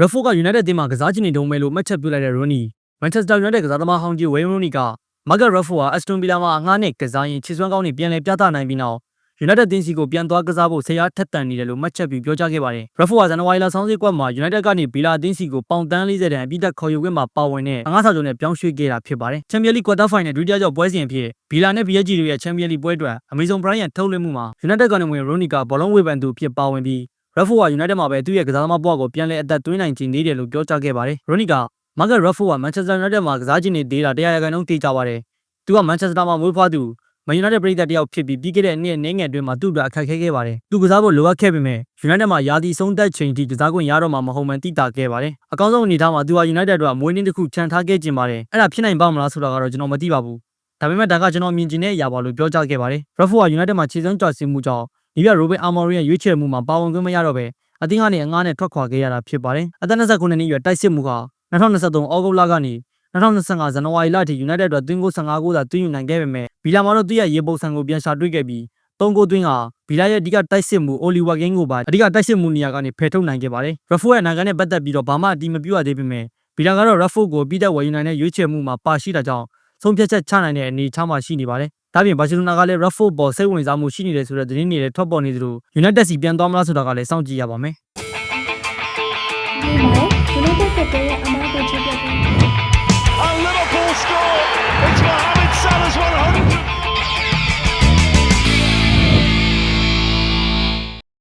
Raffo က United အသင်းမှာကစားချင်နေတုံးပဲလို့မှတ်ချက်ပြုလိုက်တဲ့ Rooney Manchester United ကစားသမားဟောင်းကြီး Wayne Rooney က Marcus Raffo ဟာ Aston Villa မှာအငှားနဲ့ကစားရင်ချစ်စွမ်းကောင်းတွေပြန်လည်ပြသနိုင်ပြီးနောက် United အသင်းစီကိုပြန်သွားကစားဖို့ဆရာထက်တန်နေတယ်လို့မှတ်ချက်ပြုပြောကြားခဲ့ပါတယ်။ Raffo ဟာဇန်နဝါရီလဆောင်းစည်းကွက်မှာ United ကနေ Villa အသင်းစီကိုပေါင်တန်း40တန်အပြည့်သက်ခေါ်ယူခွင့်မှာပါဝင်တဲ့အငှားစာချုပ်နဲ့ပြောင်းရွှေ့ခဲ့တာဖြစ်ပါတယ်။ Champions League Quarter Final ဒုတိယကြောက်ပွဲစဉ်အဖြစ် Villa နဲ့ PSG တို့ရဲ့ Champions League ပွဲအတွက် Amazon Prime ထုတ်လွှင့်မှုမှာ United ကနေဝင် Rooney ကဘောလုံးဝေဖန်သူအဖြစ်ပါဝင်ပြီး Raffo ဟာ United မှာပဲသူ့ရဲ့ကစားသမားဘဝကိုပြန်လည်အသက်သွင်းနိုင်ချင်နေတယ်လို့ပြောကြားခဲ့ပါတယ်။ Rooney က Marcus Raffo က Manchester United မှာကစားချင်နေသေးတာတရားရဂိုင်နှုန်းတေချပါတယ်။သူက Manchester မှာမွေးဖွားသူ Man United ပြည်သက်တယောက်ဖြစ်ပြီးပြီးခဲ့တဲ့နှစ်နှစ်ငယ်အတွင်းမှာသူ့အတွက်အခက်အခဲခဲ့ပါတယ်။သူကစားဖို့လိုအပ်ခဲ့ပေမဲ့ United မှာယာတီဆုံးသက်ချိန်ထိကစားခွင့်ရတော့မှာမဟုတ်မှန်းသိတာခဲ့ပါတယ်။အကောင်းဆုံးအနေအထားမှာသူဟာ United အတွက်မွေးနေ့တစ်ခုချန်ထားခဲ့ခြင်းပါတယ်။အဲ့ဒါဖြစ်နိုင်ပါမလားဆိုတာကတော့ကျွန်တော်မသိပါဘူး။ဒါပေမဲ့ဒါကကျွန်တော်မြင်ကျင်တဲ့အရာပါလို့ပြောကြားခဲ့ပါတယ်။ Raffo ဟာ United မှာခြေစွမ်းကြာဆင်းမှုကြောင့် ဒီပြ Ruben Amorim ရဲ့ရွေးချယ်မှုမှာပါဝင်ခွင့်မရတော့ပဲအသင်းကနေအငှားနဲ့ထွက်ခွာခဲ့ရတာဖြစ်ပါတယ်။အသက်29နှစ်အရွယ်တိုက်စစ်မှုဟာ2023ဩဂုတ်လကနေ2025ဇန်နဝါရီလအထိ United အတွက်သွင်းဂိုး15ဂိုးသာသွင်းယူနိုင်ခဲ့ပေမဲ့ဗီလာမှာတော့သူ့ရဲ့ရေပုံစံကိုပြန်ရှာတွေ့ခဲ့ပြီးသုံးဂိုးသွင်းကဗီလာရဲ့အဓိကတိုက်စစ်မှုအိုလီဝါကင်းကိုပါအဓိကတိုက်စစ်မှုနေရာကနေဖယ်ထုတ်နိုင်ခဲ့ပါတယ်။ Raffo ရဲ့နိုင်ငံနဲ့ပတ်သက်ပြီးတော့ဘာမှအတိမပြုရသေးပေမဲ့ဗီလာကတော့ Raffo ကိုပြီးတဲ့ဝယ်ယူနိုင်တဲ့ရွေးချယ်မှုမှာပါရှိတာကြောင့်ဆုံးဖြတ်ချက်ချနိုင်တဲ့အနေအထားမှာရှိနေပါတယ်။ ဒါပြင်ဘာစီလိုနာကလည်း Raffo ပေါ်စိတ်ဝင်စားမှုရှိနေတယ်ဆိုတဲ့သတင်းတွေလည်းထွက်ပေါ်နေသလို United စီပြန်သွားမလားဆိုတာကလည်းစောင့်ကြည့်ရပါမယ်။ဒီမှာ United ကတည်းကအမားကိုချစ်